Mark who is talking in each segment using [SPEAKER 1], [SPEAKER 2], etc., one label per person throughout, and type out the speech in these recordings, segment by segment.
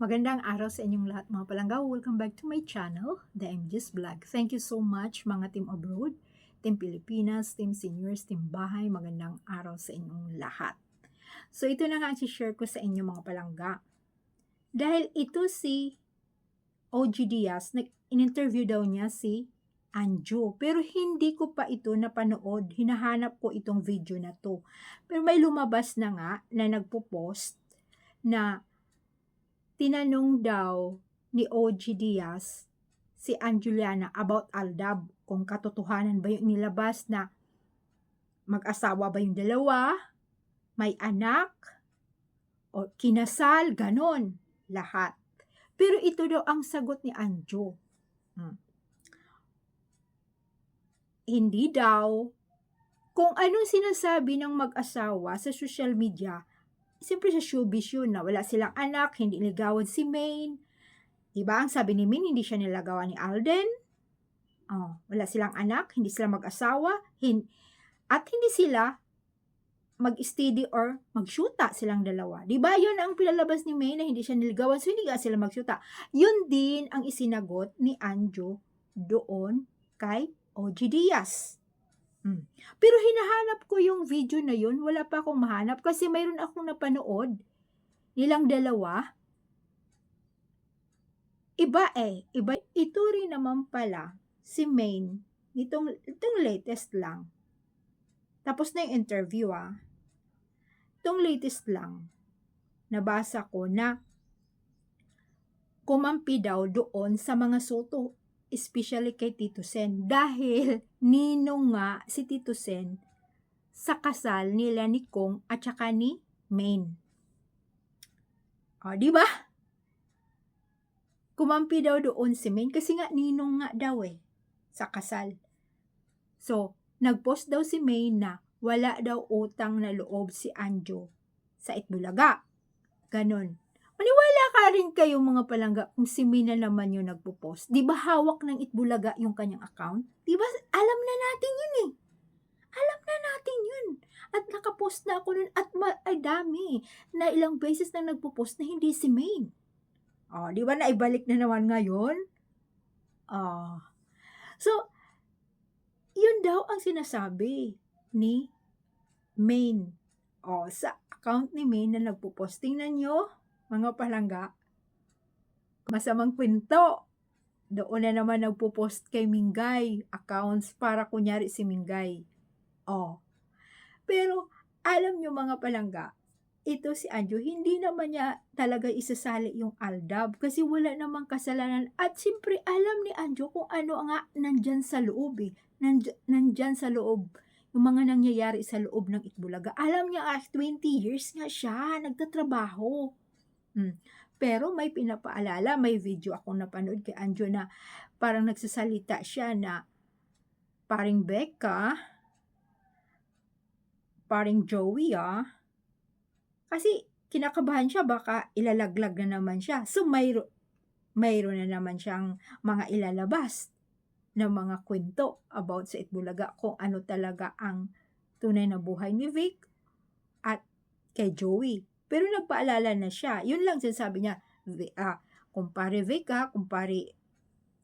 [SPEAKER 1] Magandang araw sa inyong lahat mga palangga. Welcome back to my channel, The MG's Vlog. Thank you so much mga team abroad, team Pilipinas, team seniors, team bahay. Magandang araw sa inyong lahat. So ito na nga ang share ko sa inyo mga palangga. Dahil ito si OG Diaz, in-interview daw niya si Anjo. Pero hindi ko pa ito napanood. Hinahanap ko itong video na to. Pero may lumabas na nga na nagpo-post na tinanong daw ni OG Diaz si Anjuliana about Aldab kung katotohanan ba yung nilabas na mag-asawa ba yung dalawa, may anak, o kinasal, ganon, lahat. Pero ito daw ang sagot ni Anjo. Hmm. Hindi daw. Kung anong sinasabi ng mag-asawa sa social media, siyempre sa showbiz yun na wala silang anak, hindi niligawan si Maine. Diba? Ang sabi ni Min, hindi siya nilagawan ni Alden. Oh, wala silang anak, hindi sila mag-asawa, hin at hindi sila mag-steady or mag-shoota silang dalawa. Di ba yun ang pilalabas ni May na hindi siya niligawan, so hindi nga sila mag-shoota. Yun din ang isinagot ni Anjo doon kay OG Diaz. Hmm. Pero hinahanap ko yung video na yun, wala pa akong mahanap kasi mayroon akong napanood nilang dalawa. Iba eh, iba. Ito rin naman pala si Maine, itong, itong latest lang. Tapos na yung interview ah. Itong latest lang, nabasa ko na kumampi daw doon sa mga soto especially kay Tito Sen dahil ninong nga si Tito Sen sa kasal nila ni Kong at saka ni Maine. O, di ba? Kumampi daw doon si Maine kasi nga ninong nga daw eh sa kasal. So, nagpost daw si Maine na wala daw utang na loob si Anjo sa Itbulaga. Ganon. Rin kayo mga palangga kung si Mina naman yung nagpo-post. Di ba hawak ng Itbulaga yung kanyang account? Di ba alam na natin yun eh. Alam na natin yun. At nakapost na ako nun at ma- ay dami na ilang beses na nagpo-post na hindi si Maine. Oh, di ba naibalik na naman ngayon? Oh. So, yun daw ang sinasabi ni Maine. Oh, sa account ni Maine na nagpo-posting na nyo, mga palangga, masamang kwento. Doon na naman nagpo-post kay Mingay accounts para kunyari si Mingay. Oh. Pero alam nyo mga palangga, ito si Anjo, hindi naman niya talaga isasali yung Aldab kasi wala namang kasalanan. At siyempre alam ni Anjo kung ano nga nandyan sa loob eh. Nandyan, nandyan sa loob yung mga nangyayari sa loob ng Itbulaga. Alam niya ah, 20 years nga siya, nagtatrabaho. Hmm. Pero may pinapaalala, may video akong napanood kay Anjo na parang nagsasalita siya na paring Becca, paring Joey ah, kasi kinakabahan siya baka ilalaglag na naman siya. So mayro mayroon na naman siyang mga ilalabas na mga kwento about sa Itbulaga kung ano talaga ang tunay na buhay ni Vic at kay Joey. Pero nagpaalala na siya. Yun lang sinasabi niya, ah, kumpare Vic ah, kumpare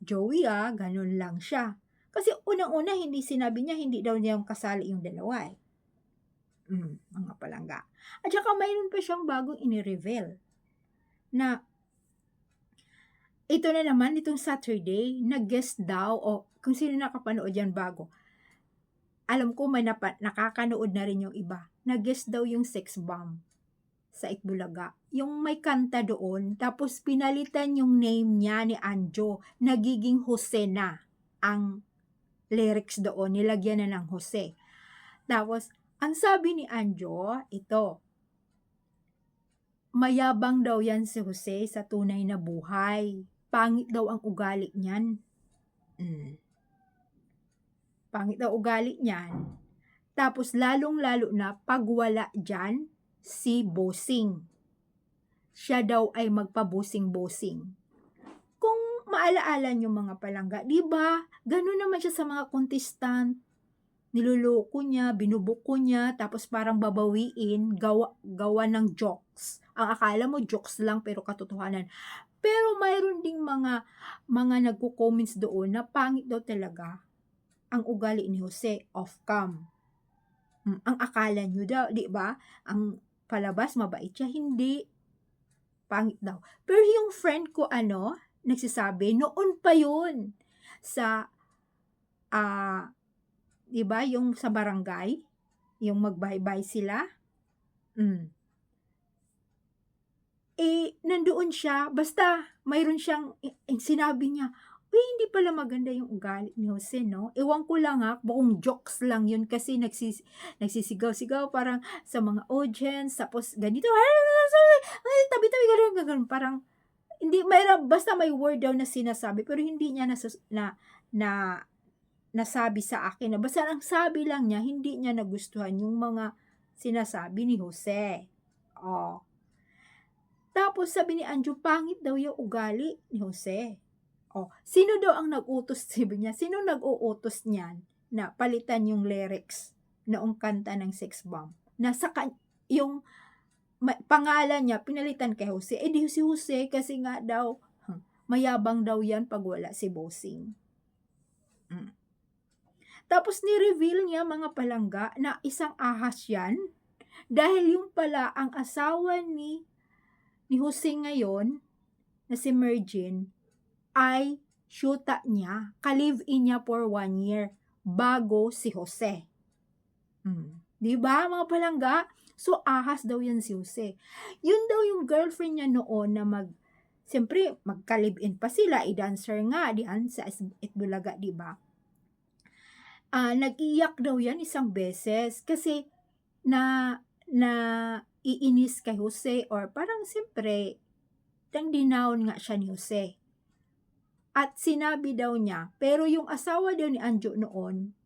[SPEAKER 1] Joey ah, ganun lang siya. Kasi unang-una hindi sinabi niya hindi daw niya yung kasali yung dalawa eh. Mm, mga palangga. At saka mayroon pa siyang bagong inireveal na ito na naman itong Saturday, nag-guest daw o kung sino nakapanood yan bago. Alam ko may napa, nakakanood na rin yung iba. Nag-guest daw yung sex bomb sa Itbulaga. Yung may kanta doon, tapos pinalitan yung name niya ni Anjo. Nagiging Jose na ang lyrics doon. Nilagyan na ng Jose. Tapos, ang sabi ni Anjo, ito, mayabang daw yan si Jose sa tunay na buhay. Pangit daw ang ugali niyan. Mm. Pangit daw ugali niyan. Tapos lalong-lalo na pag wala dyan, si Bosing. Siya daw ay magpabosing-bosing. Kung maalaala niyo mga palangga, di ba? Ganun naman siya sa mga contestant. Niluloko niya, binubuko niya, tapos parang babawiin, gawa, gawa ng jokes Ang akala mo jokes lang pero katotohanan. Pero mayroon ding mga mga nagko-comments doon na pangit daw talaga ang ugali ni Jose off cam. Mm, ang akala nyo daw, di ba? Ang palabas mabait siya, hindi. Pangit daw. Pero yung friend ko ano, nagsasabi, noon pa yun sa ah 'di ba, yung sa barangay, yung magbaybay sila. Hmm. Eh, nandoon siya, basta mayroon siyang eh, sinabi niya, "Uy, hindi pala maganda yung ugali ni Jose 'no." Ewan ko lang ha, buong jokes lang yun kasi nagsis nagsisigaw-sigaw parang sa mga audience tapos ganito, ay tabi-tabi gano'n, gano'n. Parang hindi mayro'n basta may word daw na sinasabi pero hindi niya nasus na na nasabi sa akin na basta ang sabi lang niya hindi niya nagustuhan yung mga sinasabi ni Jose. Oh. Tapos sabi ni Anjo, pangit daw yung ugali ni Jose. Oh, sino daw ang nag-utos sabi niya? Sino nag-uutos niyan na palitan yung lyrics noong kanta ng Sex Bomb? Nasa kan yung ma- pangalan niya pinalitan kay Jose. Eh di si Jose kasi nga daw huh, mayabang daw yan pag wala si Bossing. Mm. Tapos ni-reveal niya mga palangga na isang ahas yan dahil yung pala ang asawa ni ni Jose ngayon na si Mergin ay syuta niya, ka-live-in niya for one year bago si Jose. Hmm. Di ba mga palangga? So ahas daw yan si Jose. Yun daw yung girlfriend niya noon na mag Siyempre, magka-live-in pa sila, i-dancer nga diyan sa Itbulaga, di ba? Ah, nag-iyak daw yan isang beses kasi na na iinis kay Jose or parang siyempre tang dinawon nga siya ni Jose. At sinabi daw niya, pero yung asawa daw ni Anjo noon,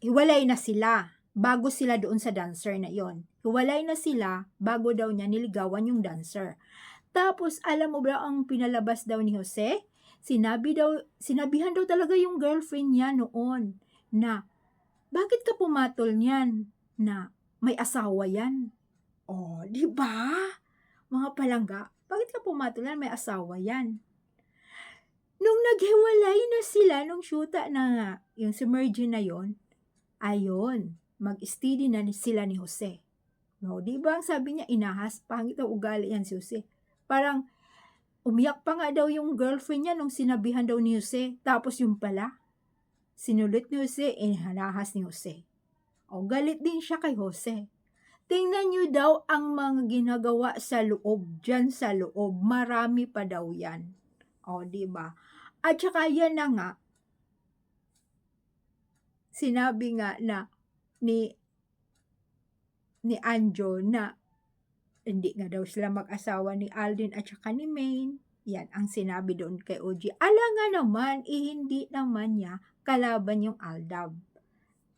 [SPEAKER 1] hiwalay na sila bago sila doon sa dancer na yon. Hiwalay na sila bago daw niya niligawan yung dancer. Tapos, alam mo ba ang pinalabas daw ni Jose? Sinabi daw, sinabihan daw talaga yung girlfriend niya noon na, bakit ka pumatol niyan? Na, may asawa yan. Oh, di ba? Mga palangga, bakit ka pumatol yan? May asawa yan. Nung naghiwalay na sila, nung syuta na nga, yung si Mergin na yon, ayon, mag-steady na sila ni Jose. No, di ba ang sabi niya, inahas, pangit ang ugali yan si Jose. Parang, umiyak pa nga daw yung girlfriend niya nung sinabihan daw ni Jose. Tapos yung pala, sinulit ni Jose, inahas ni Jose. O, galit din siya kay Jose. Tingnan nyo daw ang mga ginagawa sa loob, dyan sa loob. Marami pa daw yan. O, di ba? At saka yan na nga, sinabi nga na ni ni Anjo na hindi nga daw sila mag-asawa ni Alden at saka ni Maine. Yan ang sinabi doon kay OG. Ala nga naman, eh hindi naman niya kalaban yung Aldab.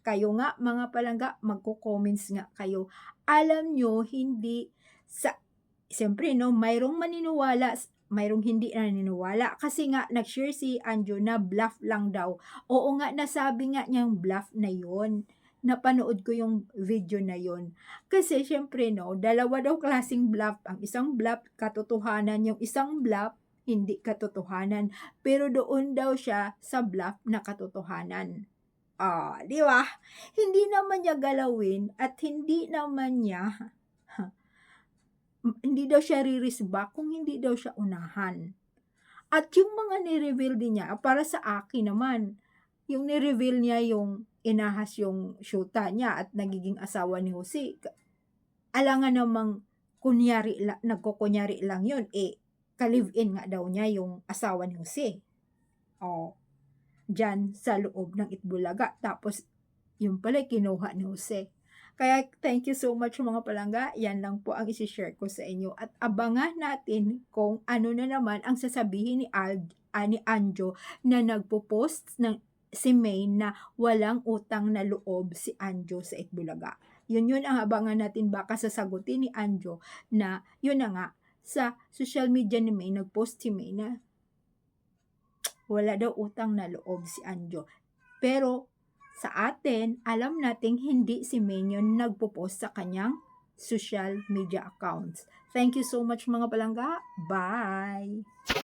[SPEAKER 1] Kayo nga, mga palangga, magko-comments nga kayo. Alam nyo, hindi sa... Siyempre, no, mayroong maniniwala, mayroong hindi naniniwala. Kasi nga, nag-share si Anjo na bluff lang daw. Oo nga, nasabi nga niyang bluff na yon napanood ko yung video na yon. Kasi syempre no, dalawa daw klasing bluff. Ang isang bluff, katotohanan. Yung isang bluff, hindi katotohanan. Pero doon daw siya sa bluff na katotohanan. Ah, di ba? Hindi naman niya galawin at hindi naman niya hindi daw siya ririsba kung hindi daw siya unahan. At yung mga ni-reveal din niya, para sa akin naman, yung ni-reveal niya yung inahas yung syuta niya at nagiging asawa ni Jose. Alangan namang kunyari, nagkukunyari lang yun, eh, ka-live-in nga daw niya yung asawa ni Jose. Oh, dyan sa loob ng Itbulaga. Tapos, yung pala kinuha ni Jose. Kaya thank you so much mga palangga. Yan lang po ang isi-share ko sa inyo. At abangan natin kung ano na naman ang sasabihin ni, Al, uh, ni Anjo na nagpo-post ng si May na walang utang na loob si Anjo sa Itbulaga. Yun yun ang abangan natin baka sasagutin ni Anjo na yun na nga sa social media ni May nagpost si May na wala daw utang na loob si Anjo. Pero sa atin, alam nating hindi si yun nagpo-post sa kanyang social media accounts. Thank you so much mga palangga. Bye!